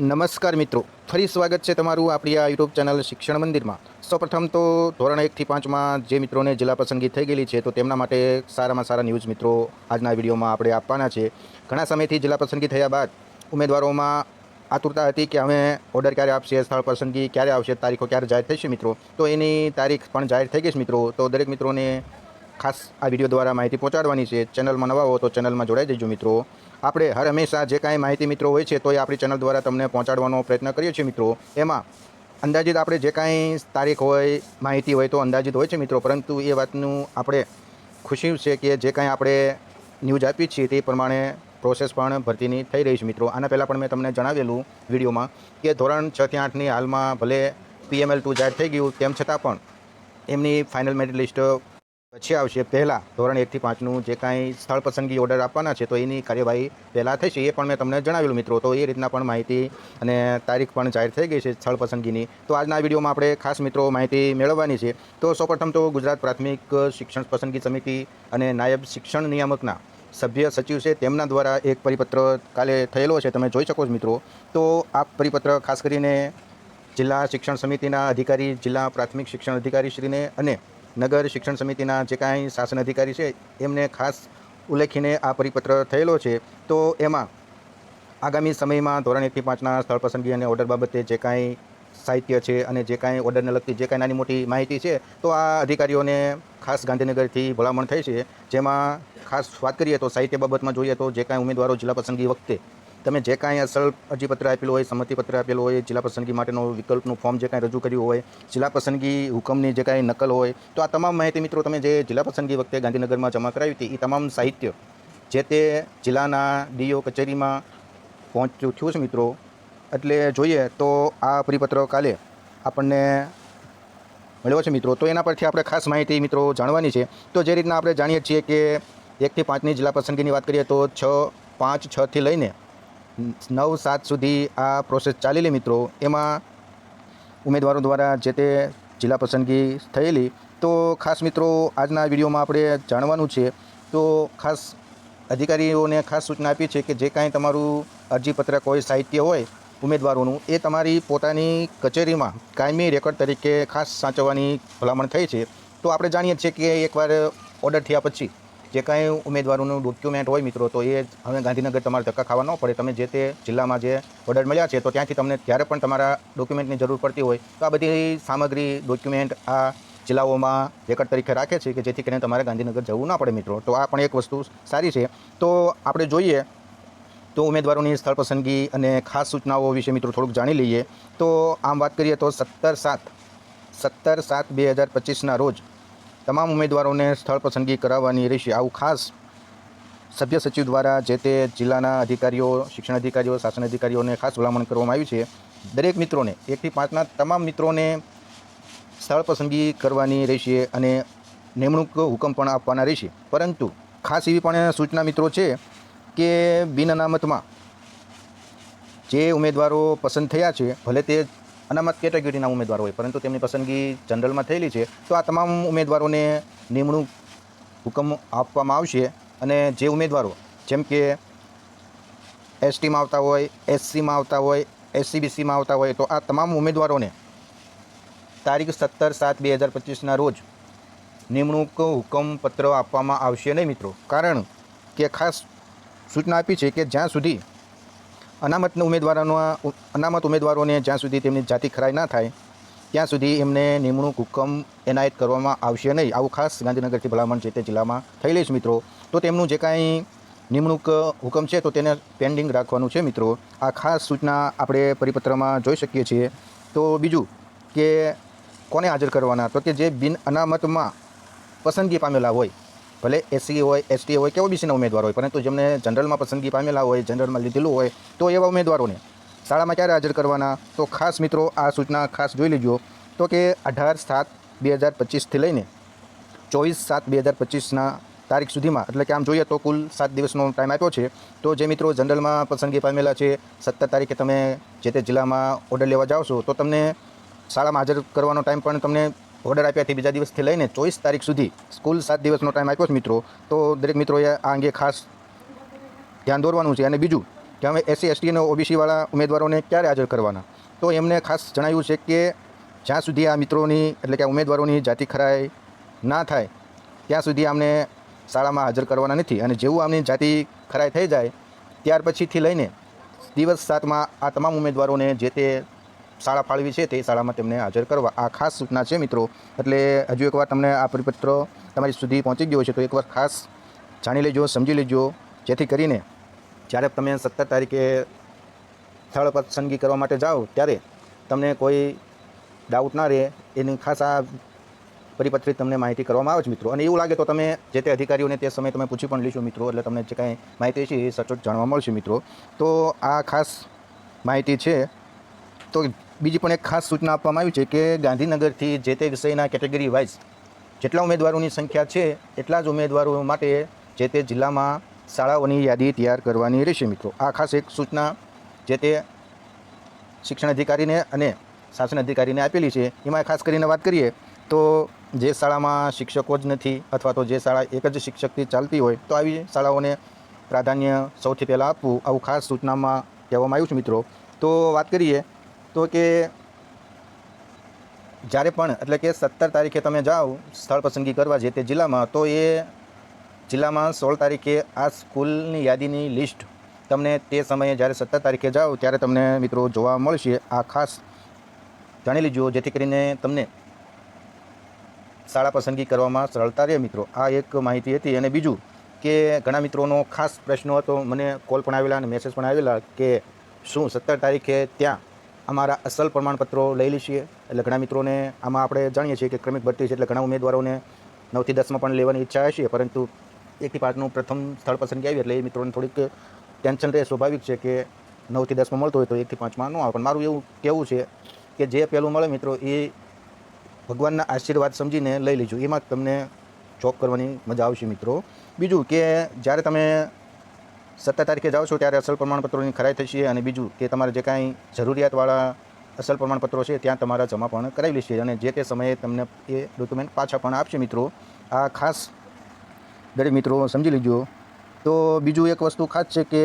નમસ્કાર મિત્રો. ફરી સ્વાગત છે તમારું આપણી આ યુટ્યુબ ચેનલ શિક્ષણ મંદિરમાં. સૌપ્રથમ તો ધોરણ એકથી પાંચમાં જે મિત્રોને જિલ્લા પસંદગી થઈ ગયેલી છે, તો તેમના માટે સારામાં સારા ન્યૂઝ મિત્રો આજના વિડીયોમાં આપણે આપવાના છે. ઘણા સમયથી જિલ્લા પસંદગી થયા બાદ ઉમેદવારોમાં આતુરતા હતી કે અમે ઓર્ડર ક્યારે આપશે, સ્થળ પસંદગી ક્યારે આવશે, તારીખો ક્યારે જાહેર થશે મિત્રો? તો એની તારીખ પણ જાહેર થઈ ગઈ છે મિત્રો. તો દરેક મિત્રોને ખાસ આ વીડિયો દ્વારા માહિતી પહોંચાડવાની છે. ચેનલમાં નવા હો તો ચેનલમાં જોડાઈ જજો મિત્રો. આપણે હર હંમેશા જે કાંઈ માહિતી મિત્રો હોય છે તો એ આપણી ચેનલ દ્વારા તમને પહોંચાડવાનો પ્રયત્ન કરીએ છીએ મિત્રો. એમાં અંદાજિત આપણે જે કાંઈ તારીખ હોય, માહિતી હોય તો અંદાજિત હોય છે મિત્રો. પરંતુ એ વાતનું આપણે ખુશી છે કે જે કાંઈ આપણે ન્યૂઝ આપી છીએ તે પ્રમાણે પ્રોસેસ પણ ભરતીની થઈ રહી છે મિત્રો. આના પહેલાં પણ મેં તમને જણાવેલું વિડીયોમાં કે ધોરણ છથી આઠની હાલમાં ભલે પીએમએલ ટુ જાહેર થઈ ગયું, તેમ છતાં પણ એમની ફાઇનલ મેરિટ લિસ્ટ પછી આવશે પહેલાં, ધોરણ એકથી પાંચનું જે કાંઈ સ્થળ પસંદગી ઓર્ડર આપવાના છે, તો એની કાર્યવાહી પહેલાં થશે, એ પણ મેં તમને જણાવેલું મિત્રો. તો એ રીતના પણ માહિતી અને તારીખ પણ જાહેર થઈ ગઈ છે સ્થળ પસંદગીની. તો આજના વિડીયોમાં આપણે ખાસ મિત્રો માહિતી મેળવવાની છે. તો સૌપ્રથમ તો ગુજરાત પ્રાથમિક શિક્ષણ પસંદગી સમિતિ અને નાયબ શિક્ષણ નિયામકના સભ્ય સચિવ છે, તેમના દ્વારા એક પરિપત્ર કાલે થયેલો છે, તમે જોઈ શકો છો મિત્રો. તો આ પરિપત્ર ખાસ કરીને જિલ્લા શિક્ષણ સમિતિના અધિકારી, જિલ્લા પ્રાથમિક શિક્ષણ અધિકારીશ્રીને અને નગર શિક્ષણ સમિતિના જે કાંઈ શાસન અધિકારી છે, એમને ખાસ ઉલ્લેખીને આ પરિપત્ર થયેલો છે. તો એમાં આગામી સમયમાં ધોરણ એકથી પાંચના સ્થળ પસંદગી અને ઓર્ડર બાબતે જે કાંઈ સાહિત્ય છે અને જે કાંઈ ઓર્ડરને લગતી જે કાંઈ નાની મોટી માહિતી છે, તો આ અધિકારીઓને ખાસ ગાંધીનગરથી ભલામણ થઈ છે. જેમાં ખાસ વાત કરીએ તો સાહિત્ય બાબતમાં જોઈએ તો જે કાંઈ ઉમેદવારો જિલ્લા પસંદગી વખતે તમે જે કાંઈ અસલ અરજીપત્ર આપેલું હોય, સંમતિપત્ર આપેલું હોય, જિલ્લા પસંદગી માટેનો વિકલ્પનું ફોર્મ જે કાંઈ રજૂ કર્યું હોય, જિલ્લા પસંદગી હુકમની જે કાંઈ નકલ હોય, તો આ તમામ માહિતી મિત્રો તમે જે જિલ્લા પસંદગી વખતે ગાંધીનગરમાં જમા કરાવી હતી એ તમામ સાહિત્ય જે તે જિલ્લાના ડીઓ કચેરીમાં પહોંચ્યું થયું છે મિત્રો. એટલે જોઈએ તો આ પરિપત્ર કાલે આપણને મળ્યો છે મિત્રો. તો એના પરથી આપણે ખાસ માહિતી મિત્રો જાણવાની છે. તો જે રીતના આપણે જાણીએ છીએ કે એકથી પાંચની જિલ્લા પસંદગીની વાત કરીએ તો છ પાંચ છથી લઈને નવ સાત સુધી આ પ્રોસેસ ચાલેલી મિત્રો. એમાં ઉમેદવારો દ્વારા જે તે જિલ્લા પસંદગી થયેલી, તો ખાસ મિત્રો આજના વિડીયોમાં આપણે જાણવાનું છે, તો ખાસ અધિકારીઓને ખાસ સૂચના આપી છે કે જે કાંઈ તમારું અરજીપત્રક હોય, સાહિત્ય હોય, ઉમેદવારોનું, એ તમારી પોતાની કચેરીમાં કાયમી રેકોર્ડ તરીકે ખાસ સાચવવાની ભલામણ થઈ છે. તો આપણે જાણીએ છીએ કે એકવાર ઓર્ડર થયા પછી જે કાંઈ ઉમેદવારોનું ડોક્યુમેન્ટ હોય મિત્રો, તો એ હવે ગાંધીનગર તમારે ધક્કા ખાવા ન પડે. તમે જે તે જિલ્લામાં જે ઓર્ડર મળ્યા છે, તો ત્યાંથી તમને જ્યારે પણ તમારા ડોક્યુમેન્ટની જરૂર પડતી હોય, તો આ બધી સામગ્રી ડોક્યુમેન્ટ આ જિલ્લાઓમાં રેકર્ડ તરીકે રાખે છે કે જેથી કરીને તમારે ગાંધીનગર જવું ના પડે મિત્રો. તો આ પણ એક વસ્તુ સારી છે. તો આપણે જોઈએ, તો ઉમેદવારોની સ્થળ પસંદગી અને ખાસ સૂચનાઓ વિશે મિત્રો થોડુંક જાણી લઈએ. તો આમ વાત કરીએ તો સત્તર સાત સત્તર સાત બે હજાર પચીસના રોજ તમામ ઉમેદવારોને સ્થળ પસંદગી કરાવવાની રહેશે. આવું ખાસ સભ્ય સચિવ દ્વારા જે તે જિલ્લાના અધિકારીઓ, શિક્ષણ અધિકારીઓ, શાસન અધિકારીઓને ખાસ ભલામણ કરવામાં આવી છે. દરેક મિત્રોને એકથી પાંચના તમામ મિત્રોને સ્થળ પસંદગી કરવાની રહેશે અને નિમણૂક હુકમ પણ આપવાના રહેશે. પરંતુ ખાસ એવી પણ સૂચના મિત્રો છે કે બિન અનામતમાં જે ઉમેદવારો પસંદ થયા છે, ભલે તે અનામત કેટેગરીના ઉમેદવારો હોય, પરંતુ તેમની પસંદગી જનરલમાં થયેલી છે, તો આ તમામ ઉમેદવારોને નિમણૂક હુકમ આપવામાં આવશે. અને જે ઉમેદવારો, જેમ કે એસટીમાં આવતા હોય, એસસીમાં આવતા હોય, એસસીબીસીમાં આવતા હોય, તો આ તમામ ઉમેદવારોને તારીખ સત્તર સાત બે હજાર પચીસના રોજ નિમણૂક હુકમપત્ર આપવામાં આવશે નહીં મિત્રો. કારણ કે ખાસ સૂચના આપી છે કે જ્યાં સુધી અનામતના ઉમેદવારોનો અનામત ઉમેદવારોને જ્યાં સુધી તેમની જાતિ ખરાઈ ના થાય, ત્યાં સુધી એમને નિમણૂક હુકમ એનાયત કરવામાં આવશે નહીં. આવું ખાસ ગાંધીનગરથી ભલામણ જે તે જિલ્લામાં થયેલી છે મિત્રો. તો તેમનું જે કાંઈ નિમણૂક હુકમ છે તો તેને પેન્ડિંગ રાખવાનું છે મિત્રો. આ ખાસ સૂચના આપણે પરિપત્રમાં જોઈ શકીએ છીએ. તો બીજું કે કોને હાજર કરવાના? તો કે જે બિન અનામતમાં પસંદગી પામેલા હોય ભલે એસસી હોય એસટી હોય કે ઓબીસીના ઉમેદવાર હોય, પરંતુ જેમને જનરલમાં પસંદગી પામેલા હોય, જનરલમાં લીધેલું હોય, તો એવા ઉમેદવારોને શાળામાં ક્યારે હાજર કરવાના? તો ખાસ મિત્રો, આ સૂચના ખાસ જોઈ લેજો. તો કે અઢાર સાત બે હજાર પચીસથી લઈને ચોવીસ સાત બે હજાર પચીસના તારીખ સુધીમાં, એટલે કે આમ જોઈએ તો કુલ સાત દિવસનો ટાઈમ આપ્યો છે. તો જે મિત્રો જનરલમાં પસંદગી પામેલા છે, સત્તર તારીખે તમે જે તે જિલ્લામાં ઓર્ડર લેવા જાઓ છો, તો તમને શાળામાં હાજર કરવાનો ટાઈમ પણ તમને ઓર્ડર આપ્યાથી બીજા દિવસથી લઈને ચોવીસ તારીખ સુધી. સ્કૂલ સાત દિવસનો ટાઈમ આપ્યો છે મિત્રો. તો દરેક મિત્રોએ આ અંગે ખાસ ધ્યાન દોરવાનું છે. અને બીજું, કે અમે એસસી એસટી અને ઓબીસીવાળા ઉમેદવારોને ક્યારે હાજર કરવાના? તો એમને ખાસ જણાવ્યું છે કે, જ્યાં સુધી આ મિત્રોની, એટલે કે આ ઉમેદવારોની જાતિ ખરાઈ ના થાય, ત્યાં સુધી અમને શાળામાં હાજર કરવાના નથી. અને જેવું આમની જાતિ ખરાઈ થઈ જાય, ત્યાર પછીથી લઈને દિવસ સાતમાં આ તમામ ઉમેદવારોને જે તે શાળા ફાળવી છે તે શાળામાં તેમને હાજર કરવા. આ ખાસ સૂચના છે મિત્રો. એટલે હજુ એકવાર તમને આ પરિપત્ર તમારી સુધી પહોંચી ગયો છે તો એકવાર ખાસ જાણી લેજો, સમજી લેજો. જેથી કરીને જ્યારે તમે સત્તર તારીખે સ્થળ પસંદગી કરવા માટે જાઓ, ત્યારે તમને કોઈ ડાઉટ ના રહે. એની ખાસ આ પરિપત્રિત તમને માહિતી કરવામાં આવે છે મિત્રો. અને એવું લાગે તો તમે જે તે અધિકારીઓને તે સમયે તમે પૂછી પણ લેશો મિત્રો. એટલે તમને જે કાંઈ માહિતી છે એ સચોટ જાણવા મળશે મિત્રો. તો આ ખાસ માહિતી છે. તો બીજી પણ એક ખાસ સૂચના આપવામાં આવી છે કે ગાંધીનગરથી જે તે વિષયના કેટેગરી વાઇઝ જેટલા ઉમેદવારોની સંખ્યા છે, એટલા જ ઉમેદવારો માટે જે તે જિલ્લામાં શાળાઓની યાદી તૈયાર કરવાની રહેશે મિત્રો. આ ખાસ એક સૂચના જે તે શિક્ષણ અધિકારીને અને શાસન અધિકારીને આપેલી છે. એમાં ખાસ કરીને વાત કરીએ તો જે શાળામાં શિક્ષકો જ નથી અથવા તો જે શાળા એક જ શિક્ષકથી ચાલતી હોય, તો આવી શાળાઓને પ્રાધાન્ય સૌથી પહેલાં આપવું આવું ખાસ સૂચનામાં કહેવામાં આવ્યું છે મિત્રો. તો વાત કરીએ તો કે જ્યારે પણ, એટલે કે સત્તર તારીખે તમે જાઓ સ્થળ પસંદગી કરવા જે તે જિલ્લામાં, તો એ જિલ્લામાં સોળ તારીખે આ સ્કૂલની યાદીની લિસ્ટ તમને તે સમયે જ્યારે સત્તર તારીખે જાઓ ત્યારે તમને મિત્રો જોવા મળશે. આ ખાસ જાણી લીજો, જેથી કરીને તમને શાળા પસંદગી કરવામાં સરળતા રહે મિત્રો. આ એક માહિતી હતી. અને બીજું કે ઘણા મિત્રોનો ખાસ પ્રશ્ન હતો. મને કોલ પણ આવેલા અને મેસેજ પણ આવેલા કે શું સત્તર તારીખે ત્યાં અમારા અસલ પ્રમાણપત્રો લઈ લઈશું એટલે ઘણા મિત્રોને આમાં આપણે જાણીએ છીએ કે ક્રમિક ભરતી છે એટલે ઘણા ઉમેદવારોને નવથી દસમાં પણ લેવાની ઈચ્છા હશે પરંતુ એકથી પાંચનું પ્રથમ સ્થળ પસંદગી આવી એટલે એ મિત્રોને થોડીક ટેન્શન રહે, સ્વાભાવિક છે કે નવથી દસમાં મળતો હોય તો એકથી પાંચમાં ન આવે. પણ મારું એવું કહેવું છે કે જે પહેલું મળે મિત્રો એ ભગવાનના આશીર્વાદ સમજીને લઈ લેજો. એમાં તમને જોબ કરવાની મજા આવશે મિત્રો. બીજું કે જ્યારે તમે સત્તર તારીખે જાઓ છો ત્યારે અસલ પ્રમાણપત્રોની ખરાઈ થશે અને બીજું કે તમારે જે કાંઈ જરૂરિયાતવાળા અસલ પ્રમાણપત્રો છે ત્યાં તમારા જમા પણ કરાવી લેશે અને જે તે સમયે તમને એ ડોક્યુમેન્ટ પાછા પણ આપશે મિત્રો. આ ખાસ દરેક મિત્રો સમજી લીજો. તો બીજું એક વસ્તુ ખાસ છે કે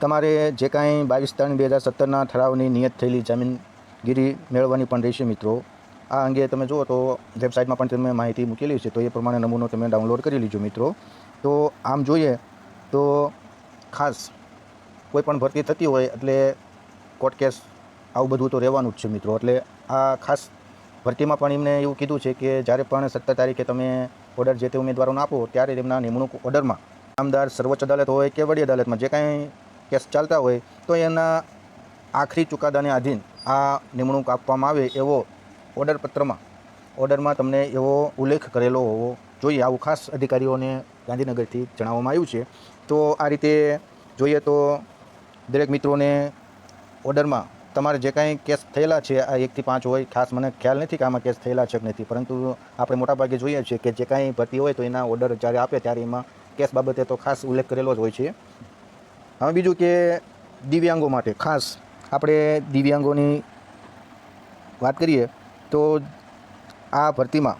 તમારે જે કાંઈ બાવીસ ત્રણ બે હજાર સત્તરના ઠરાવની નિયત થયેલી જમીનગીરી મેળવવાની પણ રહેશે મિત્રો. આ અંગે તમે જુઓ તો વેબસાઇટમાં પણ તમે માહિતી મૂકેલી છે તો એ પ્રમાણે નમૂનો તમે ડાઉનલોડ કરી લીજો મિત્રો. તો આમ જોઈએ તો ખાસ કોઈ પણ ભરતી થતી હોય એટલે કોર્ટ કેસ આવું બધું તો રહેવાનું જ છે મિત્રો. એટલે આ ખાસ ભરતીમાં પણ એમને એવું કીધું છે કે જ્યારે પણ સત્તર તારીખે તમે ઓર્ડર જે તે ઉમેદવારોને આપો, ત્યારે તેમના નિમણૂક ઓર્ડરમાં નામદાર સર્વોચ્ચ અદાલત હોય કે વડી અદાલતમાં જે કાંઈ કેસ ચાલતા હોય, તો એના આખરી ચુકાદાને આધીન આ નિમણૂક આપવામાં આવે એવો ઓર્ડર પત્રમાં ઓર્ડરમાં તમને એવો ઉલ્લેખ કરેલો હોવો જોઈએ. આવું ખાસ અધિકારીઓને ગાંધીનગરથી જણાવવામાં આવ્યું છે. તો આ રીતે જોઈએ તો દરેક મિત્રોને ઓર્ડરમાં તમારે જે કાંઈ કેસ થયેલા છે, આ એકથી પાંચ હોય, ખાસ મને ખ્યાલ નથી કે આમાં કેસ થયેલા છે કે નથી, પરંતુ આપણે મોટાભાગે જોઈએ છીએ કે જે કાંઈ ભરતી હોય તો એના ઓર્ડર જ્યારે આપે ત્યારે એમાં કેસ બાબતે તો ખાસ ઉલ્લેખ કરેલો જ હોય છે. હવે બીજું કે દિવ્યાંગો માટે ખાસ આપણે દિવ્યાંગોની વાત કરીએ તો આ ભરતીમાં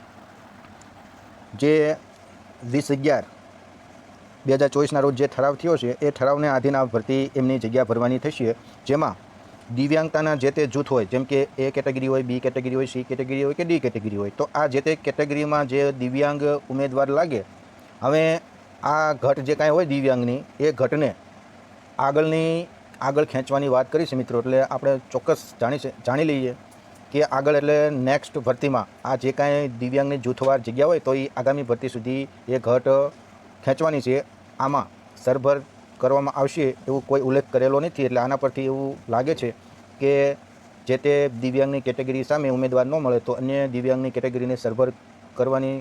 જે વીસ અગિયાર બે હજાર ચોવીસના રોજ જે ઠરાવ થયો છે, એ ઠરાવને આધીન આ ભરતી એમની જગ્યા ભરવાની થશે. જેમાં દિવ્યાંગતાના જે તે જૂથ હોય, જેમ કે એ કેટેગરી હોય, બી કેટેગરી હોય, સી કેટેગરી હોય કે ડી કેટેગરી હોય, તો આ જે તે કેટેગરીમાં જે દિવ્યાંગ ઉમેદવાર લાગે, હવે આ ઘટ જે કાંઈ હોય દિવ્યાંગની, એ ઘટને આગળની, આગળ ખેંચવાની વાત કરી મિત્રો, એટલે આપણે ચોક્કસ જાણી જાણી લઈએ કે આગળ એટલે નેક્સ્ટ ભરતીમાં આ જે કાંઈ દિવ્યાંગની જૂથવાર જગ્યા હોય, તો એ આગામી ભરતી સુધી એ ઘટ ખેંચવાની છે. આમાં સરભર કરવામાં આવશે એવું કોઈ ઉલ્લેખ કરેલો નથી, એટલે આના પરથી એવું લાગે છે કે જે તે દિવ્યાંગની કેટેગરી સામે ઉમેદવાર ન મળે, તો અન્ય દિવ્યાંગની કેટેગરીને સરભર કરવાની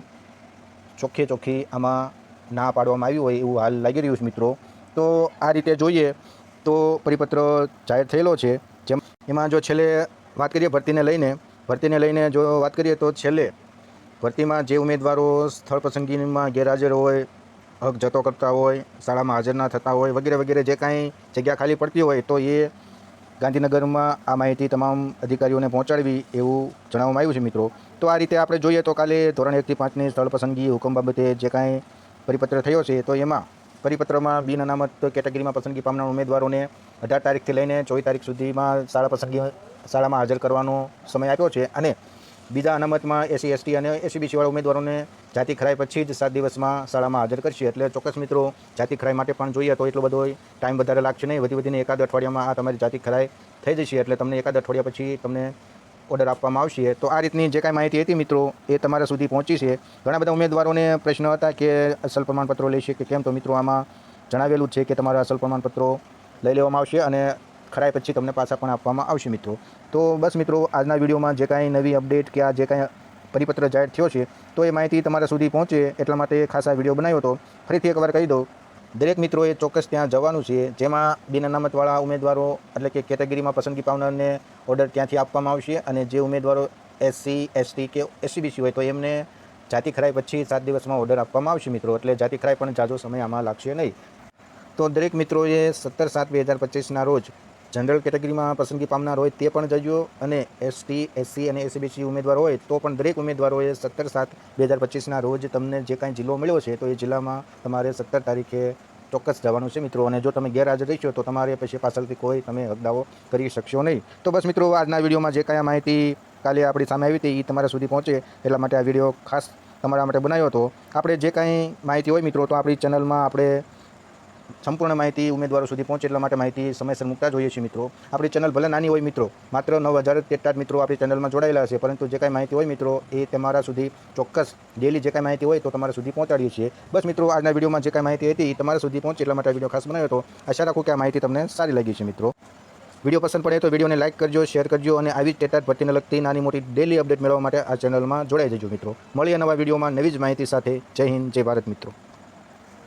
ચોખ્ખે ચોખ્ખી આમાં ના પાડવામાં આવ્યું હોય એવું હાલ લાગી રહ્યું છે મિત્રો. તો આ રીતે જોઈએ તો પરિપત્ર જાહેર થયેલો છે. જેમ, એમાં જો છેલ્લે વાત કરીએ ભરતીને લઈને ભરતીને લઈને જો વાત કરીએ તો છેલ્લે ભરતીમાં જે ઉમેદવારો સ્થળ પસંદગીમાં ગેરહાજર હોય હક જતો કરતા હોય, શાળામાં હાજર ના થતા હોય, વગેરે વગેરે જે કાંઈ જગ્યા ખાલી પડતી હોય, તો એ ગાંધીનગરમાં આ માહિતી તમામ અધિકારીઓને પહોંચાડવી એવું જણાવવામાં આવ્યું છે મિત્રો. તો આ રીતે આપણે જોઈએ તો કાલે ધોરણ એકથી પાંચની સ્થળ પસંદગી હુકમ બાબતે જે કાંઈ પરિપત્ર થયો છે, તો એમાં પરિપત્રમાં બિન અનામત કેટેગરીમાં પસંદગી પામનાર ઉમેદવારોને અઢાર તારીખથી લઈને ચોવીસ તારીખ સુધીમાં શાળા પસંદગી શાળામાં હાજર કરવાનો સમય આપ્યો છે અને બીજા અનામતમાં એસસી એસટી અને એસીબીસીવાળા ઉમેદવારોને જાતિ ખરાઈ પછી જ સાત દિવસમાં શાળામાં હાજર કરશે. એટલે ચોક્કસ મિત્રો, જાતિ ખરાઈ માટે પણ જોઈએ તો એટલો બધો ટાઈમ વધારે લાગશે નહીં. વધી વધીને એકાદ અઠવાડિયામાં આ તમારી જાતિ ખરાઈ થઈ જશે. એટલે તમને એકાદ અઠવાડિયા પછી તમને ઓર્ડર આપવામાં આવશે. તો આ રીતની જે કાંઈ માહિતી હતી મિત્રો, એ તમારા સુધી પહોંચી છે. ઘણા બધા ઉમેદવારોને પ્રશ્ન હતા કે અસલ પ્રમાણપત્રો લેશે કે કેમ? તો મિત્રો, આમાં જણાવેલું છે કે તમારા અસલ પ્રમાણપત્રો લઈ લેવામાં આવશે અને ખરાઈ પછી તમને પાછા પણ આપવામાં આવશે મિત્રો. તો બસ મિત્રો, આજના વિડીયોમાં જે કાંઈ નવી અપડેટ કે આ જે કાંઈ પરિપત્ર જાહેર થયો છે, તો એ માહિતી તમારા સુધી પહોંચે એટલા માટે ખાસ વીડિયો બનાવ્યો હતો. ફરીથી એકવાર કહી દઉં, દરેક મિત્રોએ ચોક્કસ ત્યાં જવાનું છે, જેમાં બિન અનામતવાળા ઉમેદવારો એટલે કે કેટેગરીમાં પસંદગી પામનારને ઓર્ડર ત્યાંથી આપવામાં આવશે અને જે ઉમેદવારો એસસી એસટી કે એસસીબીસી હોય તો એમને જાતિ ખરાઈ પછી સાત દિવસમાં ઓર્ડર આપવામાં આવશે મિત્રો, એટલે જાતિ ખરાઈ પણ જાજો સમય આમાં લાગશે નહીં. તો દરેક મિત્રોએ સત્તર સાત બે હજાર પચીસના રોજ જનરલ કેટેગરીમાં પસંદગી પામનાર હોય તે પણ જજો અને એસટી, એસસી અને એસીબીસી ઉમેદવાર હોય તો પણ દરેક ઉમેદવારોએ સત્તર સાત બે હજાર પચીસના રોજ તમને જે કાંઈ જિલ્લો મળ્યો છે તો એ જિલ્લામાં તમારે સત્તર તારીખે ચોક્કસ જવાનું છે મિત્રો. અને જો તમે ગેરહાજર રહીશો તો તમારે પછી પાછળથી કોઈ તમે હકદાવો કરી શકશો નહીં. તો બસ મિત્રો, આજના વિડીયોમાં જે કાંઈ માહિતી કાલે આપણી સામે આવી હતી એ તમારા સુધી પહોંચે. એટલા માટે આ વીડિયો ખાસ તમારા માટે બનાવ્યો હતો. આપણે જે કાંઈ માહિતી હોય મિત્રો, તો આપણી ચેનલમાં આપણે સંપૂર્ણ માહિતી ઉમેદવારો સુધી પહોંચે એટલા માટે માહિતી સમયસર મૂકતા જોઈએ છીએ મિત્રો. આપણી ચેનલ ભલે નાની હોય મિત્રો, માત્ર નવ હજાર તેટલા મિત્રો આપણી ચેનલમાં જોડાયેલા હશે પરંતુ જે કાંઈ માહિતી હોય મિત્રો, એ તમારા સુધી ચોક્કસ ડેલી જે કાંઈ માહિતી હોય તો તમારા સુધી પહોંચાડીએ છીએ. બસ મિત્રો, આજના વિડીયોમાં જે કાંઈ માહિતી હતી એ તમારા સુધી પહોંચે એટલા માટે વીડિયો ખાસ બનાવ્યો હતો. આશા રાખું કે આ માહિતી તમને સારી લાગી છે મિત્રો. વીડિયો પસંદ પડે તો વિડીયોને લાઇક કરજો, શેર કરજો અને આવી જ ટેટાટ ભરતીને લગતી નાની મોટી ડેલી અપડેટ મેળવવા માટે આ ચેનલમાં જોડાઈ જજો મિત્રો. મળીએ નવા વિડીયોમાં નવી જ માહિતી સાથે. જય હિન્દ, જય ભારત મિત્રો.